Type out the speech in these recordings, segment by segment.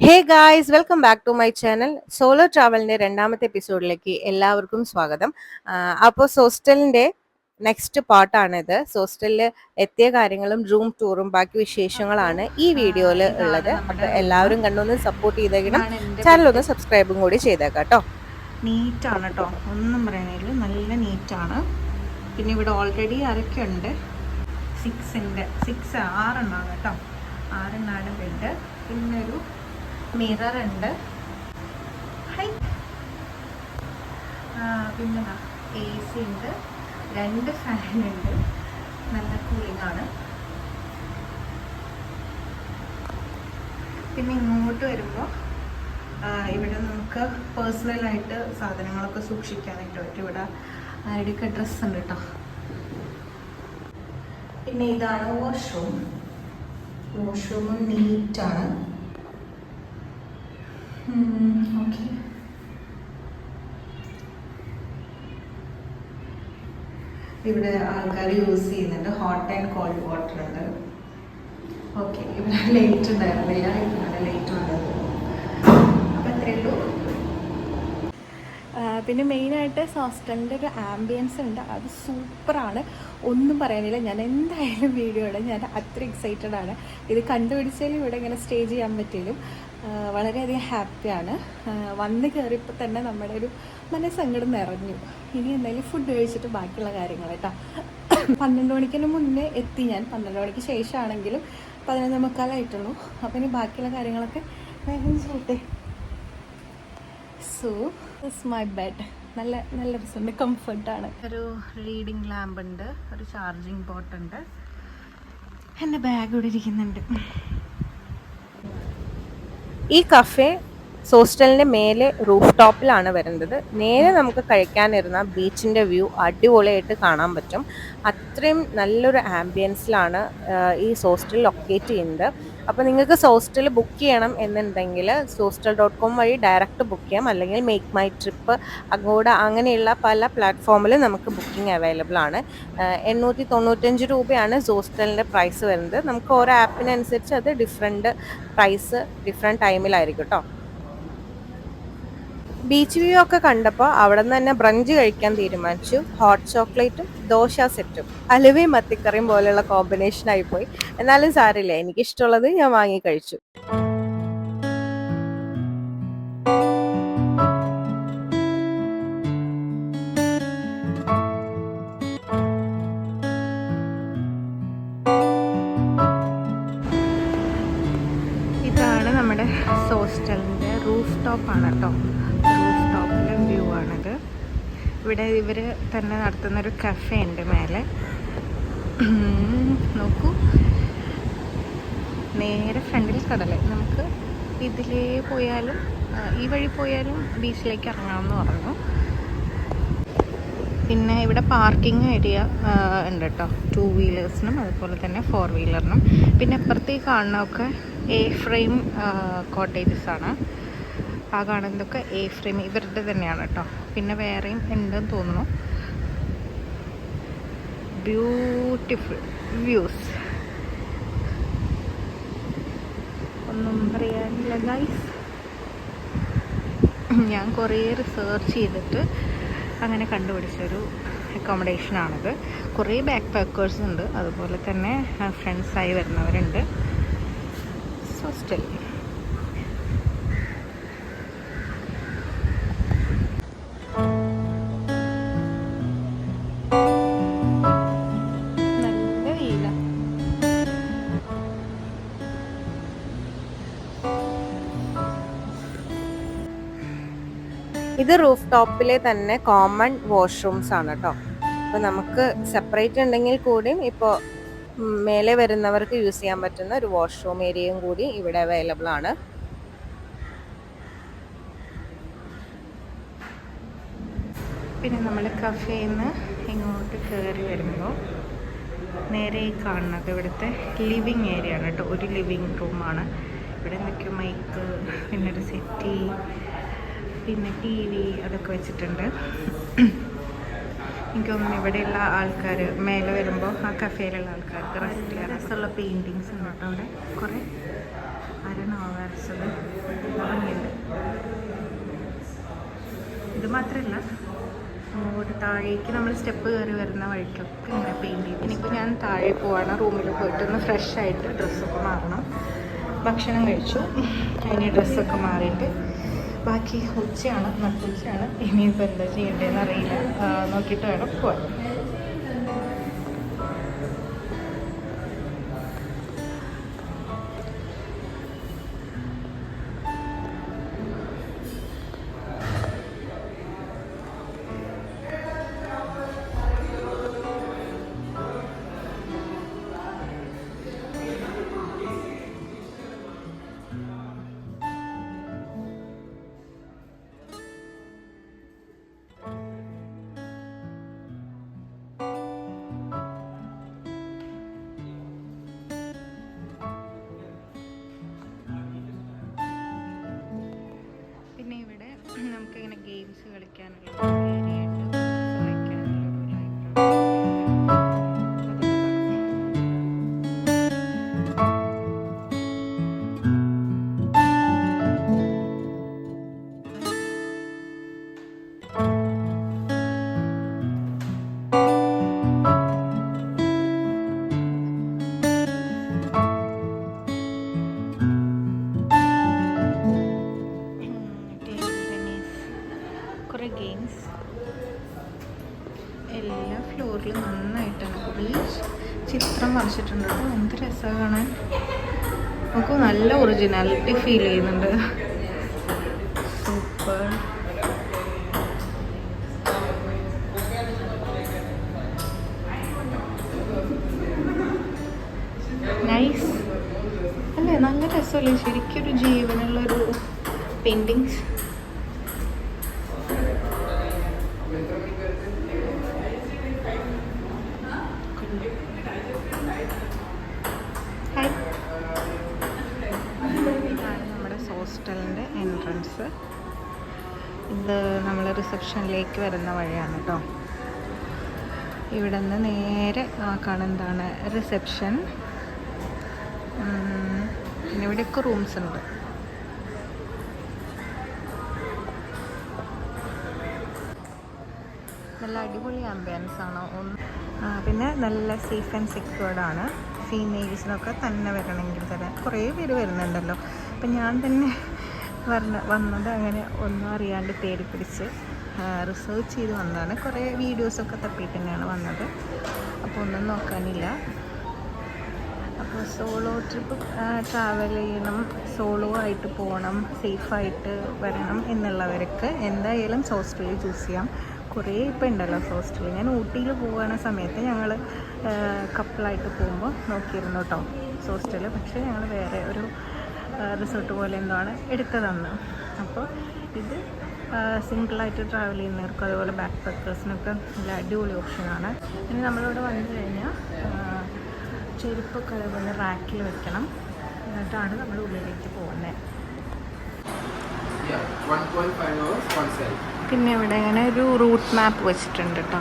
Hey guys welcome back to my channel solo ട്രാവലിന്റെ രണ്ടാമത്തെ എപ്പിസോഡിലേക്ക് എല്ലാവർക്കും സ്വാഗതം. അപ്പോൾ സോസ്റ്റലിന്റെ നെക്സ്റ്റ് പാർട്ടാണിത് സോസ്റ്റലിൽ എത്തിയ കാര്യങ്ങളും റൂം ടൂറും ബാക്കി വിശേഷങ്ങളാണ് ഈ വീഡിയോയിൽ ഉള്ളത്. അപ്പോൾ എല്ലാവരും കണ്ടൊന്ന് സപ്പോർട്ട് ചെയ്തേക്കണം. ചാനൽ ഒന്ന് സബ്സ്ക്രൈബും കൂടി ചെയ്തേക്കാം കേട്ടോ. നീറ്റാണ് കേട്ടോ ഒന്നും പറയാനില്ല നല്ല നീറ്റാണ് പിന്നെ ഇവിടെ ഓൾറെഡി അരക്കുണ്ട്. സിക്സിന്റെ സിക്സ് ആറെണ്ണമാണ് കേട്ടോ ആറെണ്ണാണ് ബെഡ് പിന്നെ ഒരു മിറർ ഉണ്ട്. ഹൈ പിന്നെ എ സി ഉണ്ട്. രണ്ട് ഫാൻ ഉണ്ട്. നല്ല കൂളിംഗ് ആണ്. പിന്നെ ഇങ്ങോട്ട് വരുമ്പോൾ ഇവിടെ നമുക്ക് പേഴ്സണലായിട്ട് സാധനങ്ങളൊക്കെ സൂക്ഷിക്കാനായിട്ട് പറ്റും. ഇവിടെ ആരുടെയൊക്കെ ഡ്രസ്സ് ഉണ്ട് കേട്ടോ പിന്നെ ഇതാണ് വാഷ്റൂം വാഷ്റൂമും നീറ്റാണ് ഓക്കെ ഇവിടെ ആൾക്കാർ യൂസ് ചെയ്യുന്നുണ്ട്. ഹോട്ട് ആൻഡ് കോൾഡ് വാട്ടർ ഉണ്ട്. ഓക്കെ ഇവിടെ ലൈറ്റ് ഉണ്ടായിരുന്നില്ല. ഇവിടെ ലേറ്റ് ഉണ്ട്. അപ്പം ഉള്ളൂ. പിന്നെ മെയിനായിട്ട് ഹോസ്റ്റലിന്റെ ഒരു ആംബിയൻസ് ഉണ്ട്. അത് സൂപ്പറാണ് ഒന്നും പറയാനില്ല. ഞാൻ എന്തായാലും വീഡിയോ ഇടാം ഞാൻ അത്ര എക്സൈറ്റഡ് ആണ്. ഇത് കണ്ടുപിടിച്ചാലും ഇവിടെ ഇങ്ങനെ സ്റ്റേ ചെയ്യാൻ പറ്റിയാലും വളരെയധികം ഹാപ്പിയാണ്. വന്ന് കയറിയപ്പോൾ തന്നെ നമ്മുടെ ഒരു മനസ്സങ്കടം നിറഞ്ഞു. ഇനി എന്തായാലും ഫുഡ് കഴിച്ചിട്ട് ബാക്കിയുള്ള കാര്യങ്ങൾ കേട്ടോ. പന്ത്രണ്ട് മണിക്കിന് മുന്നേ എത്തി ഞാൻ. പന്ത്രണ്ട് മണിക്ക് ശേഷമാണെങ്കിലും പതിനൊന്ന് മുക്കാലായിട്ടുള്ളൂ അപ്പം ഇനി ബാക്കിയുള്ള കാര്യങ്ങളൊക്കെ വേഗം ചെയ്യട്ടെ. സോ ദിസ് മൈ ബെഡ് നല്ല നല്ല രസമുണ്ട്. കംഫർട്ടാണ് ഒരു റീഡിംഗ് ലാമ്പ് ഉണ്ട്. ഒരു ചാർജിങ് പോട്ടുണ്ട് എന്റെ ബാഗ് ഇവിടെ ഇരിക്കുന്നുണ്ട്. ഈ കഫേ സോസ്റ്റലിന്റെ മേലെ റൂഫ് ടോപ്പിലാണ് വരുന്നത്. നേരെ നമുക്ക് കഴിക്കാനിരുന്ന ബീച്ചിന്റെ വ്യൂ അടിപൊളിയായിട്ട് കാണാൻ പറ്റും. അത്രയും നല്ലൊരു ആംബിയൻസിലാണ് ഈ സോസ്റ്റൽ ലൊക്കേറ്റ് ചെയ്യുന്നത്. അപ്പോൾ നിങ്ങൾക്ക് സോസ്റ്റൽ ബുക്ക് ചെയ്യണം എന്നുണ്ടെങ്കിൽ സോസ്റ്റൽ ഡോട്ട് കോം വഴി ഡയറക്റ്റ് ബുക്ക് ചെയ്യാം. അല്ലെങ്കിൽ മേക്ക് മൈ ട്രിപ്പ് അങ്ങോട്ട് അങ്ങനെയുള്ള പല പ്ലാറ്റ്ഫോമിലും നമുക്ക് ബുക്കിംഗ് അവൈലബിൾ ആണ്. എണ്ണൂറ്റി തൊണ്ണൂറ്റഞ്ച് രൂപയാണ് സോസ്റ്റലിന്റെ പ്രൈസ് വരുന്നത്. നമുക്ക് ഓരോ ആപ്പിനനുസരിച്ച് അത് ഡിഫറെന്റ് പ്രൈസ് ഡിഫറെന്റ് ടൈമിലായിരിക്കും കേട്ടോ ബീച്ച് വ്യൂ ഒക്കെ കണ്ടപ്പോൾ അവിടെ നിന്ന് തന്നെ ബ്രഞ്ച് കഴിക്കാൻ തീരുമാനിച്ചു. ഹോട്ട് ചോക്ലേറ്റും ദോശ സെറ്റും അലുവയും മത്തിക്കറിയും പോലെയുള്ള കോമ്പിനേഷൻ പോയി. എന്നാലും സാരില്ല എനിക്കിഷ്ടമുള്ളത് ഞാൻ വാങ്ങി കഴിച്ചു. ഇവർ തന്നെ നടത്തുന്നൊരു കഫേ ഉണ്ട് മേലെ. നോക്കൂ. നേരെ ഫ്രണ്ടിൽ കടൽ നമുക്ക് ഇതിലേ പോയാലും ഈ വഴി പോയാലും ബീച്ചിലേക്ക് ഇറങ്ങാമെന്ന് പറഞ്ഞു. പിന്നെ ഇവിടെ പാർക്കിംഗ് ഏരിയ ഉണ്ട് കേട്ടോ ടു വീലേഴ്സിനും അതുപോലെ തന്നെ ഫോർ വീലറിനും. പിന്നെ അപ്പുറത്തേക്ക് കാണുന്നതൊക്കെ എ ഫ്രെയിം കോട്ടേജസ് ആണ്. ആ കാണുന്നതൊക്കെ എ ഫ്രെയിം ഇവരുടെ തന്നെയാണ് കേട്ടോ. പിന്നെ വേറെയും ഉണ്ടെന്ന് തോന്നുന്നു. ബ്യൂട്ടിഫുൾ വ്യൂസ് ഒന്നും പറയാനില്ല ഗൈസ് ഞാൻ കുറേ റിസേർച്ച് ചെയ്തിട്ട് അങ്ങനെ കണ്ടുപിടിച്ചൊരു അക്കോമഡേഷനാണിത് കുറേ ബാക്ക് പാക്കേഴ്സ് ഉണ്ട്. അതുപോലെ തന്നെ ഫ്രണ്ട്സായി വരുന്നവരുണ്ട്. സോ സ്റ്റിൽ ഇത് റൂഫ് ടോപ്പിലെ തന്നെ കോമൺ വാഷ്റൂംസ് ആണ് കേട്ടോ അപ്പോൾ നമുക്ക് സെപ്പറേറ്റ് ഉണ്ടെങ്കിൽ കൂടിയും ഇപ്പോൾ മേലെ വരുന്നവർക്ക് യൂസ് ചെയ്യാൻ പറ്റുന്ന ഒരു വാഷ്റൂം ഏരിയയും കൂടി ഇവിടെ അവൈലബിൾ ആണ്. പിന്നെ നമ്മൾ കഫേയിൽ നിന്ന് ഇങ്ങോട്ട് കയറി വരുമ്പോൾ നേരെ ഈ കാണുന്നത് ഇവിടുത്തെ ലിവിങ് ഏരിയ ആണ് കേട്ടോ ഒരു ലിവിങ് റൂമാണ് ഇവിടെ എന്തൊക്കെയോ മൈക്ക് പിന്നെ ഒരു സെറ്റി പിന്നെ ടി വി അതൊക്കെ വെച്ചിട്ടുണ്ട്. എനിക്ക് തോന്നുന്നു ഇവിടെയുള്ള ആൾക്കാർ മേലെ വരുമ്പോൾ ആ കഫേയിലുള്ള ആൾക്കാർക്ക് റെസ്റ്റ് ചെയ്യാൻ പെയിന്റിങ്സ് ഉണ്ട് കേട്ടോ അവിടെ. കുറേ ആരാണ് വരച്ചത് ഇത് മാത്രമല്ല അങ്ങോട്ട് താഴേക്ക് നമ്മൾ സ്റ്റെപ്പ് കയറി വരുന്ന വഴിക്കൊക്കെ ഇങ്ങനെ പെയിന്റ് ചെയ്ത് ഇനിയിപ്പോൾ ഞാൻ താഴെ പോവാണ്. റൂമിൽ പോയിട്ട് ഒന്ന് ഫ്രഷ് ആയിട്ട് ഡ്രസ്സൊക്കെ മാറണം. ഭക്ഷണം കഴിച്ചു. അതിന് ഡ്രസ്സൊക്കെ മാറിയിട്ട് ബാക്കി ഉച്ചയാണ് നട്ടുച്ചയാണ് ഇനിയിപ്പോൾ എന്താ ചെയ്യേണ്ടതെന്ന് അറിയില്ല. നോക്കിയിട്ട് വേണം പോവാൻ. ചിത്രം വരച്ചിട്ടുണ്ട് കേട്ടോ. എന്ത് രസമാണ് കാണാൻ. നമുക്ക് നല്ല ഒറിജിനാലിറ്റി ഫീൽ ചെയ്യുന്നുണ്ട്. സൂപ്പർ റിസപ്ഷനിലേക്ക് വരുന്ന വഴിയാണ് കേട്ടോ ഇവിടെ നിന്ന് നേരെ ആ കാണുന്നതാണ് റിസപ്ഷൻ പിന്നെ ഇവിടെയൊക്കെ റൂംസ് ഉണ്ട്. നല്ല അടിപൊളി ആംബിയൻസ് ആണ്. ഒന്ന് പിന്നെ നല്ല സേഫ് ആൻഡ് സെക്യൂർഡ് ആണ്. ഫീമെയിൽസിനൊക്കെ തന്നെ വരണമെങ്കിൽ തന്നെ. കുറേ പേര് വരുന്നുണ്ടല്ലോ. അപ്പം ഞാൻ തന്നെ വരണ വന്നത് അങ്ങനെ ഒന്നും അറിയാണ്ട് തേടി പിടിച്ച് റിസർച്ച് ചെയ്ത് വന്നതാണ്. കുറേ വീഡിയോസൊക്കെ തപ്പിയിട്ട് തന്നെയാണ് വന്നത്. അപ്പോൾ ഒന്നും നോക്കാനില്ല. അപ്പോൾ സോളോ ട്രിപ്പ് ട്രാവൽ ചെയ്യണം സോളോ ആയിട്ട് പോകണം സേഫായിട്ട് വരണം എന്നുള്ളവർക്ക് എന്തായാലും ഹോസ്റ്റലിൽ ചൂസ് ചെയ്യാം. കുറേ ഇപ്പം ഉണ്ടല്ലോ ഹോസ്റ്റലിൽ ഞാൻ ഊട്ടിയിൽ പോകുന്ന സമയത്ത് ഞങ്ങൾ കപ്പിളായിട്ട് പോകുമ്പോൾ നോക്കിയിരുന്നു കേട്ടോ ഹോസ്റ്റൽ പക്ഷേ ഞങ്ങൾ വേറെ ഒരു റിസോർട്ട് പോലെ എന്തോ ആണ് എടുത്തതെന്ന്. അപ്പോൾ ഇത് സിംഗിളായിട്ട് ട്രാവൽ ചെയ്യുന്നവർക്കും അതുപോലെ ബാക്ക് പാക്കേഴ്സിനൊക്കെ നല്ല അടിപൊളി ഓപ്ഷനാണ് ഇനി നമ്മളിവിടെ വന്നു കഴിഞ്ഞാൽ ചെരുപ്പൊക്കെ അതേപോലെ റാക്കിൽ വെക്കണം. എന്നിട്ടാണ് നമ്മൾ ഉള്ളിലേക്ക് പോകുന്നത്. 1.5 hours one side. പിന്നെ ഇവിടെ ഇങ്ങനെ ഒരു റൂട്ട് മാപ്പ് വെച്ചിട്ടുണ്ട് കേട്ടോ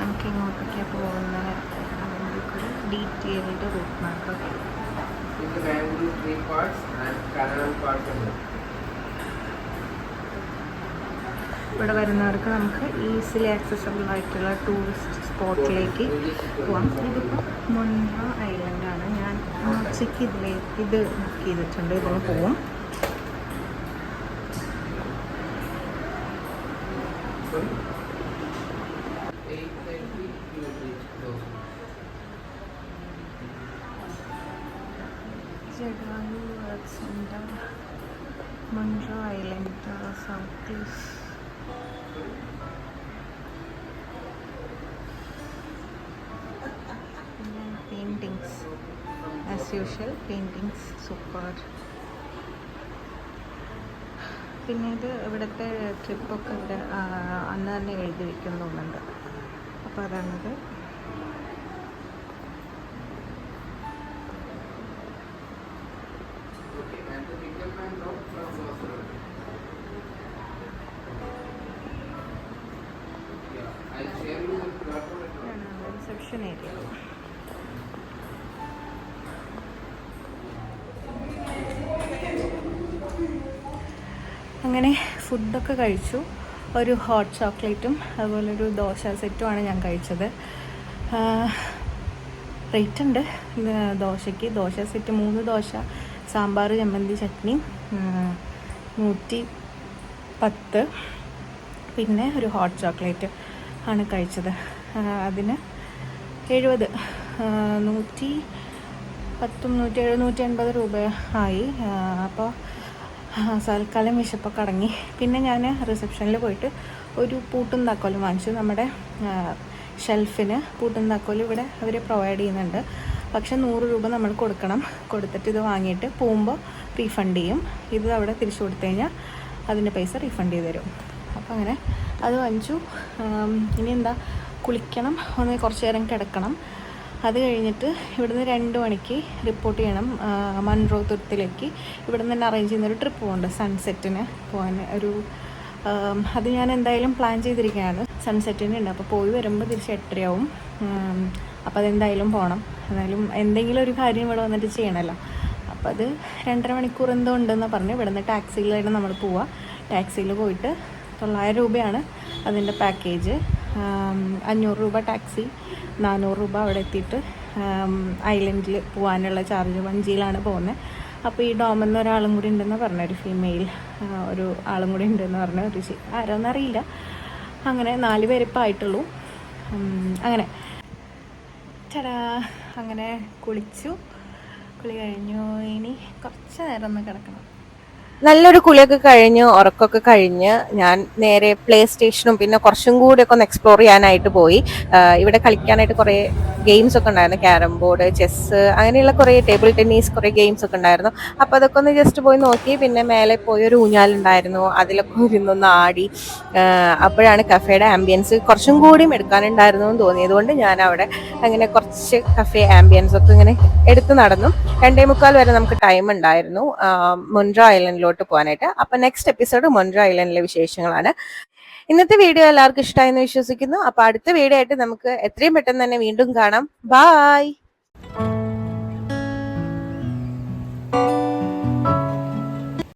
നമുക്ക് ഇങ്ങോട്ടൊക്കെ പോകുന്നത്. അതിന്റെ ഒരു detailed route map In the Bangalore three parts and parallel parts ഉണ്ട്. ഇവിടെ വരുന്നവർക്ക് നമുക്ക് ഈസിലി ആക്സസബിൾ ആയിട്ടുള്ള ടൂറിസ്റ്റ് സ്പോട്ടിലേക്ക് പോവാം. ഇതിപ്പോൾ മുണ്ട ഐലൻഡാണ് ഞാൻ ഉച്ചയ്ക്ക് ഇതിലേക്ക് ഇത് ബുക്ക് ചെയ്തിട്ടുണ്ട്. ഇതിന് പോവും. South paintings. As usual paintings super. പിന്നെ ഇത് ഇവിടുത്തെ ട്രിപ്പൊക്കെ ഇവിടെ അന്ന് തന്നെ എഴുതി വയ്ക്കുന്നുണ്ട് അപ്പോൾ അതാണിത്. ഏരിയ അങ്ങനെ ഫുഡൊക്കെ കഴിച്ചു. ഒരു ഹോട്ട് ചോക്ലേറ്റും അതുപോലെ ഒരു ദോശ സെറ്റുമാണ് ഞാൻ കഴിച്ചത്. റേറ്റ് ഉണ്ട്. ദോശയ്ക്ക് ദോശ സെറ്റ് മൂന്ന് ദോശ സാമ്പാർ ചമ്മന്തി ചട്നി നൂറ്റി പത്ത്. പിന്നെ ഒരു ഹോട്ട് ചോക്ലേറ്റ് ആണ് കഴിച്ചത്. അതിന് എഴുപത്. നൂറ്റി പത്തും നൂറ്റി എഴുപത് നൂറ്റി എൺപത് രൂപ ആയി. അപ്പോൾ തൽക്കാലം വിശപ്പൊക്കെ അടങ്ങി. പിന്നെ ഞാൻ റിസപ്ഷനിൽ പോയിട്ട് ഒരു പൂട്ടും താക്കോലും വാങ്ങിച്ചു. നമ്മുടെ ഷെൽഫിന് പൂട്ടും താക്കോലും ഇവിടെ അവർ പ്രൊവൈഡ് ചെയ്യുന്നുണ്ട്. പക്ഷെ നൂറ് രൂപ നമ്മൾ കൊടുക്കണം. കൊടുത്തിട്ട് ഇത് വാങ്ങിയിട്ട് പോകുമ്പോൾ റീഫണ്ട് ചെയ്യും. ഇത് അവിടെ തിരിച്ചു കൊടുത്തു കഴിഞ്ഞാൽ അതിന്റെ പൈസ റീഫണ്ട് ചെയ്ത് തരും. അപ്പോൾ അങ്ങനെ അത് വാങ്ങിച്ചു. ഇനി എന്താ കുളിക്കണം. ഒന്ന് കുറച്ച് നേരം കിടക്കണം. അത് കഴിഞ്ഞിട്ട് ഇവിടുന്ന് രണ്ട് മണിക്ക് റിപ്പോർട്ട് ചെയ്യണം മൺറോ തുരുത്തിലേക്ക് ഇവിടുന്ന് തന്നെ അറേഞ്ച് ചെയ്യുന്നൊരു ട്രിപ്പ് പോകുന്നുണ്ട് സൺസെറ്റിന് പോകാൻ ഒരു അത് ഞാൻ എന്തായാലും പ്ലാൻ ചെയ്തിരിക്കുകയാണ് സൺസെറ്റിന് ഉണ്ട് അപ്പോൾ പോയി വരുമ്പോൾ തിരിച്ച് എട്ടരയാവും. അപ്പോൾ അതെന്തായാലും പോകണം എന്തായാലും എന്തെങ്കിലും ഒരു കാര്യം ഇവിടെ വന്നിട്ട് ചെയ്യണമല്ലോ അപ്പോൾ അത് രണ്ടര മണിക്കൂർ എന്തോ ഉണ്ടെന്ന് പറഞ്ഞ് ഇവിടുന്ന് ടാക്സിയിലായിട്ട് നമ്മൾ പോവുക ടാക്സിയിൽ പോയിട്ട് തൊള്ളായിരം രൂപയാണ് അതിന്റെ പാക്കേജ് അഞ്ഞൂറ് രൂപ ടാക്സി നാനൂറ് രൂപ അവിടെ എത്തിയിട്ട് ഐലൻഡിൽ പോകാനുള്ള ചാർജ് വഞ്ചിയിലാണ് പോകുന്നത്. അപ്പോൾ ഈ ഡോമെന്ന് ഒരാളും കൂടി ഉണ്ടെന്ന് പറഞ്ഞ ഒരു ഫീമെയിൽ ഒരു ആളും കൂടി ഉണ്ടെന്ന് പറഞ്ഞ ഒരു ആരോന്നറിയില്ല അങ്ങനെ നാല് പേരിപ്പോൾ ആയിട്ടുള്ളൂ. അങ്ങനെ. ചടാ അങ്ങനെ കുളിച്ചു. കുളി കഴിഞ്ഞു. ഇനി കുറച്ച് നേരം ഒന്ന് കിടക്കണം. നല്ലൊരു കുളിയൊക്കെ കഴിഞ്ഞ് ഉറക്കമൊക്കെ കഴിഞ്ഞ് ഞാൻ നേരെ പ്ലേ സ്റ്റേഷനും പിന്നെ കുറച്ചും കൂടി ഒക്കെ ഒന്ന് എക്സ്പ്ലോർ ചെയ്യാനായിട്ട് പോയി. ഇവിടെ കളിക്കാനായിട്ട് കുറേ ഗെയിംസ് ഒക്കെ ഉണ്ടായിരുന്നു. ക്യാരം ബോർഡ് ചെസ്സ് അങ്ങനെയുള്ള കുറേ ടേബിൾ ടെന്നീസ് കുറേ ഗെയിംസ് ഒക്കെ ഉണ്ടായിരുന്നു. അപ്പോൾ അതൊക്കെ ഒന്ന് ജസ്റ്റ് പോയി നോക്കി. പിന്നെ മേലെ പോയി ഒരു ഊഞ്ഞാലുണ്ടായിരുന്നു അതിലൊക്കെ ഇരുന്നൊന്ന് ആടി. അപ്പോഴാണ് കഫേയുടെ ആംബിയൻസ് കുറച്ചും കൂടിയും എടുക്കാനുണ്ടായിരുന്നു എന്ന് തോന്നിയത് കൊണ്ട് ഞാൻ അവിടെ അങ്ങനെ കുറച്ച് കഫേ ആംബിയൻസ് ഒക്കെ ഇങ്ങനെ എടുത്ത് നടന്നു. രണ്ടേ മുക്കാൽ വരെ നമുക്ക് ടൈം ഉണ്ടായിരുന്നു. മുൻഡ്ര മൊൻഡ്ര ഐലൻഡിലോട്ട് പോകാനായിട്ട്. അപ്പൊ നെക്സ്റ്റ് എപ്പിസോഡ് മൊൻഡ്ര ഐലൻഡിലെ വിശേഷങ്ങളാണ്. ഇന്നത്തെ വീഡിയോ എല്ലാവർക്കും ഇഷ്ടമായെന്ന് വിശ്വസിക്കുന്നു. അപ്പൊ അടുത്ത വീഡിയോ ആയിട്ട് നമുക്ക് എത്രയും പെട്ടെന്ന് തന്നെ വീണ്ടും കാണാം. ബായ്